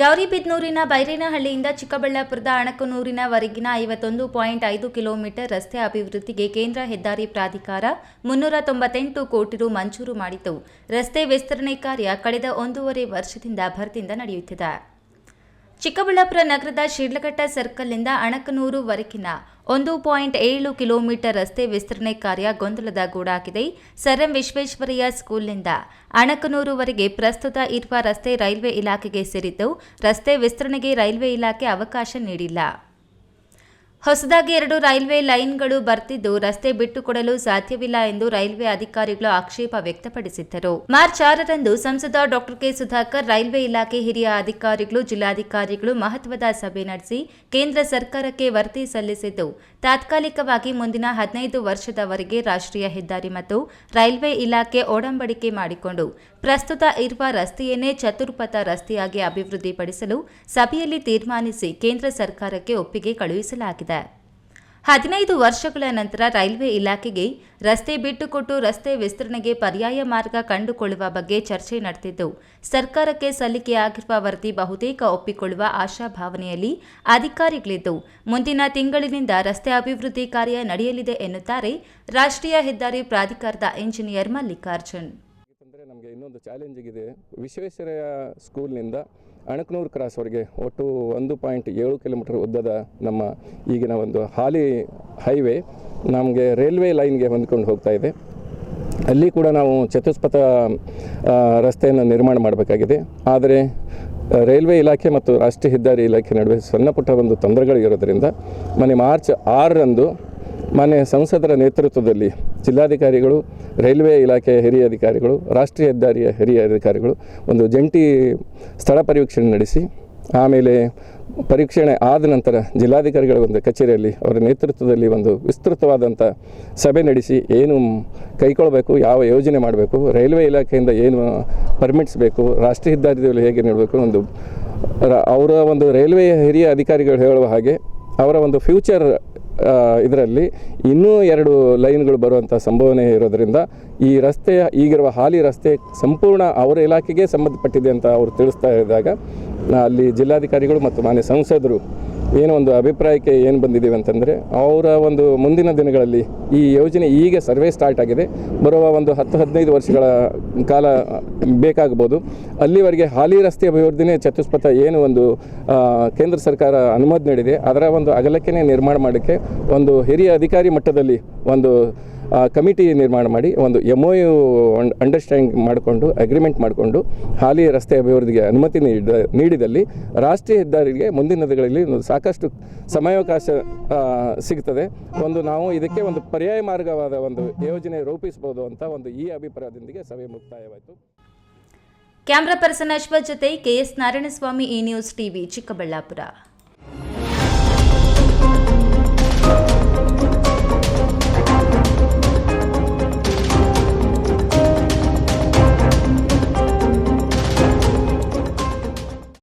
ಗೌರಿಬಿದನೂರಿನ ಬೈರೇನಹಳ್ಳಿಯಿಂದ ಚಿಕ್ಕಬಳ್ಳಾಪುರದ ಅಣಕನೂರಿನವರೆಗಿನ ಐವತ್ತೊಂದು ಪಾಯಿಂಟ್ ಐದು ಕಿಲೋಮೀಟರ್ ರಸ್ತೆ ಅಭಿವೃದ್ಧಿಗೆ ಕೇಂದ್ರ ಹೆದ್ದಾರಿ ಪ್ರಾಧಿಕಾರ ಮುನ್ನೂರ ತೊಂಬತ್ತೆಂಟು ಕೋಟಿ ರು ಮಂಜೂರು ಮಾಡಿತು ರಸ್ತೆ ವಿಸ್ತರಣೆ ಕಾರ್ಯ ಕಳೆದ ಒಂದೂವರೆ ವರ್ಷದಿಂದ ಭರದಿಂದ ನಡೆಯುತ್ತಿದೆ. ಚಿಕ್ಕಬಳ್ಳಾಪುರ ನಗರದ ಶಿಡ್ಲಘಟ್ಟ ಸರ್ಕಲ್ನಿಂದ ಅಣಕನೂರುವರೆಗಿನ ಒಂದು ಪಾಯಿಂಟ್ ಏಳು ಕಿಲೋಮೀಟರ್ ರಸ್ತೆ ವಿಸ್ತರಣೆ ಕಾರ್ಯ ಗೊಂದಲದ ಗೂಡಾಗಿದೆ. ಸರ್ ಎಂ ವಿಶ್ವೇಶ್ವರಯ್ಯ ಸ್ಕೂಲ್ನಿಂದ ಅಣಕನೂರುವರೆಗೆ ಪ್ರಸ್ತುತ ಇರುವ ರಸ್ತೆ ರೈಲ್ವೆ ಇಲಾಖೆಗೆ ಸೇರಿದ್ದು, ರಸ್ತೆ ವಿಸ್ತರಣೆಗೆ ರೈಲ್ವೆ ಇಲಾಖೆ ಅವಕಾಶ ನೀಡಿಲ್ಲ. ಹೊಸದಾಗಿ ಎರಡು ರೈಲ್ವೆ ಲೈನ್ಗಳು ಬರ್ತಿದ್ದು, ರಸ್ತೆ ಬಿಟ್ಟುಕೊಡಲು ಸಾಧ್ಯವಿಲ್ಲ ಎಂದು ರೈಲ್ವೆ ಅಧಿಕಾರಿಗಳು ಆಕ್ಷೇಪ ವ್ಯಕ್ತಪಡಿಸಿದ್ದರು. ಮಾರ್ಚ್ ಆರರಂದು ಸಂಸದ ಡಾಕ್ಟರ್ ಕೆ ಸುಧಾಕರ್, ರೈಲ್ವೆ ಇಲಾಖೆ ಹಿರಿಯ ಅಧಿಕಾರಿಗಳು, ಜಿಲ್ಲಾಧಿಕಾರಿಗಳು ಮಹತ್ವದ ಸಭೆ ನಡೆಸಿ ಕೇಂದ್ರ ಸರ್ಕಾರಕ್ಕೆ ವರದಿ ಸಲ್ಲಿಸಿದ್ದು, ತಾತ್ಕಾಲಿಕವಾಗಿ ಮುಂದಿನ ಹದಿನೈದು ವರ್ಷದವರೆಗೆ ರಾಷ್ಟ್ರೀಯ ಹೆದ್ದಾರಿ ಮತ್ತು ರೈಲ್ವೆ ಇಲಾಖೆ ಒಡಂಬಡಿಕೆ ಮಾಡಿಕೊಂಡು, ಪ್ರಸ್ತುತ ಇರುವ ರಸ್ತೆಯನ್ನೇ ಚತುರ್ಪಥ ರಸ್ತೆಯಾಗಿ ಅಭಿವೃದ್ಧಿಪಡಿಸಲು ಸಭೆಯಲ್ಲಿ ತೀರ್ಮಾನಿಸಿ ಕೇಂದ್ರ ಸರ್ಕಾರಕ್ಕೆ ಒಪ್ಪಿಗೆ ಕಳುಹಿಸಲಾಗಿದೆ. ಹದಿನೈದು ವರ್ಷಗಳ ನಂತರ ರೈಲ್ವೆ ಇಲಾಖೆಗೆ ರಸ್ತೆ ಬಿಟ್ಟುಕೊಟ್ಟು ರಸ್ತೆ ವಿಸ್ತರಣೆಗೆ ಪರ್ಯಾಯ ಮಾರ್ಗ ಕಂಡುಕೊಳ್ಳುವ ಬಗ್ಗೆ ಚರ್ಚೆ ನಡೆದಿದ್ದು, ಸರ್ಕಾರಕ್ಕೆ ಸಲ್ಲಿಕೆಯಾಗಿರುವ ವರದಿ ಬಹುತೇಕ ಒಪ್ಪಿಕೊಳ್ಳುವ ಆಶಾಭಾವನೆಯಲ್ಲಿ ಅಧಿಕಾರಿಗಳಿದ್ದು, ಮುಂದಿನ ತಿಂಗಳಿನಿಂದ ರಸ್ತೆ ಅಭಿವೃದ್ಧಿ ಕಾರ್ಯ ನಡೆಯಲಿದೆ ಎನ್ನುತ್ತಾರೆ ರಾಷ್ಟ್ರೀಯ ಹೆದ್ದಾರಿ ಪ್ರಾಧಿಕಾರದ ಇಂಜಿನಿಯರ್ ಮಲ್ಲಿಕಾರ್ಜುನ್. ಇನ್ನೊಂದು ಇದೆ ವಿಶ್ವೇಶ್ವರಯ್ಯ ಸ್ಕೂಲ್ನಿಂದ ಅಣಕನೂರು ಕ್ರಾಸ್ವರೆಗೆ ಒಟ್ಟು ಒಂದು ಪಾಯಿಂಟ್ ಏಳು ಕಿಲೋಮೀಟರ್ ಉದ್ದದ ನಮ್ಮ ಈಗಿನ ಒಂದು ಹಾಲಿ ಹೈವೇ ನಮಗೆ ರೈಲ್ವೆ ಲೈನ್ಗೆ ಹೊಂದ್ಕೊಂಡು ಹೋಗ್ತಾ ಇದೆ. ಅಲ್ಲಿ ಕೂಡ ನಾವು ಚತುಷ್ಪಥ ರಸ್ತೆಯನ್ನು ನಿರ್ಮಾಣ ಮಾಡಬೇಕಾಗಿದೆ. ಆದರೆ, ರೈಲ್ವೆ ಇಲಾಖೆ ಮತ್ತು ರಾಷ್ಟ್ರೀಯ ಹೆದ್ದಾರಿ ಇಲಾಖೆ ನಡುವೆ ಸಣ್ಣ ಪುಟ್ಟ ಒಂದು ತೊಂದರೆಗಳು ಮನೆ ಮಾರ್ಚ್ ಆರರಂದು ಮಾನ್ಯ ಸಂಸದರ ನೇತೃತ್ವದಲ್ಲಿ ಜಿಲ್ಲಾಧಿಕಾರಿಗಳು, ರೈಲ್ವೆ ಇಲಾಖೆಯ ಹಿರಿಯ ಅಧಿಕಾರಿಗಳು, ರಾಷ್ಟ್ರೀಯ ಹೆದ್ದಾರಿಯ ಹಿರಿಯ ಅಧಿಕಾರಿಗಳು ಒಂದು ಜಂಟಿ ಸ್ಥಳ ಪರಿವೀಕ್ಷಣೆ ನಡೆಸಿ, ಆಮೇಲೆ ಪರೀಕ್ಷಣೆ ಆದ ನಂತರ ಜಿಲ್ಲಾಧಿಕಾರಿಗಳ ಒಂದು ಕಚೇರಿಯಲ್ಲಿ ಅವರ ನೇತೃತ್ವದಲ್ಲಿ ಒಂದು ವಿಸ್ತೃತವಾದಂಥ ಸಭೆ ನಡೆಸಿ ಏನು ಕೈಗೊಳ್ಳಬೇಕು ಯಾವ ಯೋಜನೆ ಮಾಡಬೇಕು, ರೈಲ್ವೆ ಇಲಾಖೆಯಿಂದ ಏನು ಪರ್ಮಿಟ್ಸ್ ಬೇಕು, ರಾಷ್ಟ್ರೀಯ ಹೆದ್ದಾರಿಯಲ್ಲಿ ಹೇಗೆ ನೀಡಬೇಕು ಒಂದು ಅವರ ಒಂದು ರೈಲ್ವೆಯ ಹಿರಿಯ ಅಧಿಕಾರಿಗಳು ಹೇಳುವ ಹಾಗೆ ಅವರ ಒಂದು ಫ್ಯೂಚರ್ ಇದರಲ್ಲಿ ಇನ್ನೂ ಎರಡು ಲೈನ್ಗಳು ಬರುವಂಥ ಸಂಭವನೆ ಇರೋದರಿಂದ ಈ ರಸ್ತೆಯ ಈಗಿರುವ ಹಾಲಿ ರಸ್ತೆ ಸಂಪೂರ್ಣ ಅವರ ಇಲಾಖೆಗೆ ಸಂಬಂಧಪಟ್ಟಿದೆ ಅಂತ ಅವರು ತಿಳಿಸ್ತಾ ಇದ್ದಾಗ, ಅಲ್ಲಿ ಜಿಲ್ಲಾಧಿಕಾರಿಗಳು ಮತ್ತು ಮಾನ್ಯ ಸಂಸದರು ಏನೋ ಒಂದು ಅಭಿಪ್ರಾಯಕ್ಕೆ ಏನು ಬಂದಿದ್ದೀವಿ ಅಂತಂದರೆ, ಅವರ ಒಂದು ಮುಂದಿನ ದಿನಗಳಲ್ಲಿ ಈ ಯೋಜನೆ ಈಗ ಸರ್ವೆ ಸ್ಟಾರ್ಟ್ ಆಗಿದೆ. ಬರುವ ಒಂದು ಹತ್ತು, ಹದಿನೈದು ವರ್ಷಗಳ ಕಾಲ ಬೇಕಾಗ್ಬೋದು. ಅಲ್ಲಿವರೆಗೆ ಹಾಲಿ ರಸ್ತೆ ಅಭಿವೃದ್ಧಿನೇ ಚತುಷ್ಪಥ ಏನು ಒಂದು ಕೇಂದ್ರ ಸರ್ಕಾರ ಅನುಮೋದನೆ ನೀಡಿದೆ. ಅದರ ಒಂದು ಅಗಲಕ್ಕೆ ನಿರ್ಮಾಣ ಮಾಡೋಕ್ಕೆ ಒಂದು ಹಿರಿಯ ಅಧಿಕಾರಿ ಮಟ್ಟದಲ್ಲಿ ಒಂದು ಕಮಿಟಿ ನಿರ್ಮಾಣ ಮಾಡಿ ಒಂದು ಎಂ ಒ ಯು ಅಂಡರ್ಸ್ಟ್ಯಾಂಡ್ ಮಾಡಿಕೊಂಡು ಅಗ್ರಿಮೆಂಟ್ ಮಾಡಿಕೊಂಡು, ಹಾಲಿ ರಸ್ತೆ ಅಭಿವೃದ್ಧಿಗೆ ಅನುಮತಿ ನೀಡಿದ, ನೀಡಿದಲ್ಲಿ ರಾಷ್ಟ್ರೀಯ ಹೆದ್ದಾರಿಗೆ ಮುಂದಿನ ದಿನಗಳಲ್ಲಿ ಸಾಕಷ್ಟು ಸಮಯಾವಕಾಶ ಸಿಗ್ತದೆ. ಒಂದು ನಾವು ಇದಕ್ಕೆ ಒಂದು ಪರ್ಯಾಯ ಮಾರ್ಗವಾದ ಒಂದು ಯೋಜನೆ ರೂಪಿಸಬಹುದು ಅಂತ ಒಂದು ಈ ಅಭಿಪ್ರಾಯದೊಂದಿಗೆ ಸಭೆ ಮುಕ್ತಾಯವಾಯಿತು. ಕ್ಯಾಮ್ರಾ ಪರ್ಸನ್ ಅಶ್ವ ಜೊತೆ ಕೆಎಸ್ ನಾರಾಯಣಸ್ವಾಮಿ ಈ ನ್ಯೂಸ್ ಟಿವಿ ಚಿಕ್ಕಬಳ್ಳಾಪುರ.